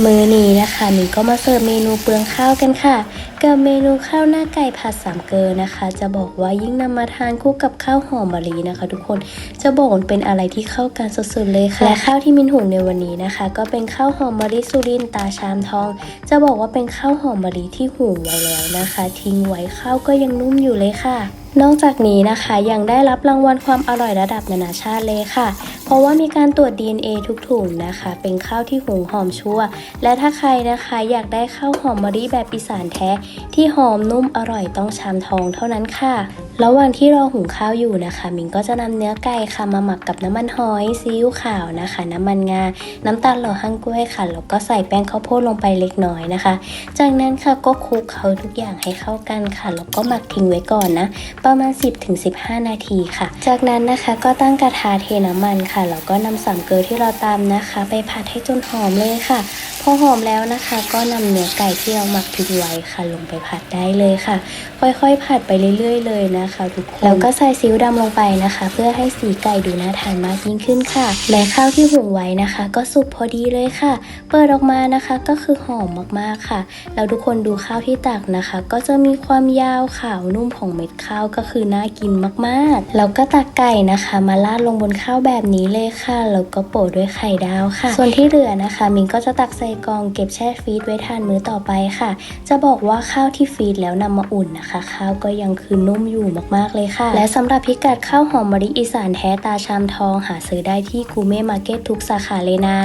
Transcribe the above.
มื้อนี้นะคะมินก็มาเสิร์ฟเมนูเปลืองข้าวกันค่ะ กับเมนูข้าวหน้าไก่ผัดสามเกลอนะคะ จะบอกว่ายิ่งนำมาทานคู่กับข้าวหอมมะลินะคะ ทุกคนจะบอกว่าเป็นอะไรที่เข้ากันสุดๆเลยค่ะและข้าวที่มินหุงในวันนี้นะคะ ก็เป็นข้าวหอมมะลิสุรินตาชามทอง จะบอกว่าเป็นข้าวหอมมะลิที่หุงไว้แล้วนะคะ ทิ้งไว้ข้าวก็ยังนุ่มอยู่เลยค่ะ นอกจากนี้นะคะยังได้รับรางวัลความอร่อยระดับนานาชาติเลยค่ะ เพราะว่ามีการตรวจ DNA ทุกถุงนะคะ เป็นข้าวที่หุงหอมชั่วและถ้าใครนะคะอยากได้ข้าวหอมมะลิแบบอีสานแท้ ที่หอมนุ่มอร่อยต้องชามทองเท่านั้นค่ะระหว่างที่รอหุงข้าวอยู่นะคะ มิงก็จะนำเนื้อไก่ค่ะมาหมักกับน้ำมันหอยซีอิ๊วขาวนะคะ น้ำมันงา น้ำตาลหล่อหั่งกล้วยค่ะแล้วก็ใส่แป้งข้าวโพดลงไปเล็กน้อยนะคะ จากนั้นค่ะก็คลุกเคล้าทุกอย่างให้เข้ากันค่ะแล้วก็หมักทิ้งไว้ก่อนนะประมาณ 10-15 นาทีค่ะ จากนั้นนะคะก็ตั้งกระทะเทน้ำมันค่ะแล้วก็นำสามเกลือที่เราตำนะคะ ไปผัดให้จนหอมเลยค่ะ พอหอมแล้วนะคะ ก็นำเนื้อไก่ที่เราหมักทิ้งไว้ค่ะลงไปผัดได้เลยค่ะ ค่อยๆผัดไปเรื่อย ๆ เลยนะคะ ทุกคนแล้วก็ใส่ซีอิ๊วดำลงไปนะคะ เพื่อให้สีไก่ดูน่าทานมากยิ่งขึ้นค่ะและข้าวที่หุงไว้นะคะ ก็สุกพอดีเลยค่ะ เปิดออกมานะคะก็คือหอมมากๆค่ะแล้วทุกคนดูข้าวที่ตักนะคะ ก็จะมีความยาวขาวนุ่มของเม็ดข้าวก็คือน่ากินมากๆแล้วก็ตักไก่นะคะ มาราดลงบนข้าวแบบนี้เลยค่ะแล้วก็โปะด้วยไข่ดาวค่ะ ส่วนที่เหลือนะคะมินก็จะตักใส่กล่องเก็บแช่ฟรีซไว้ทานมื้อต่อไปค่ะ จะบอกว่าข้าวที่ฟรีซแล้วนำมาอุ่นนะคะ ข้าวก็ยังคือนุ่มอยู่มากๆเลยค่ะ และสำหรับพิกัดข้าวหอมมะลิอีสานแท้ตาชามทอง หาซื้อได้ที่กูเม่มาร์เก็ตทุกสาขาเลยนะ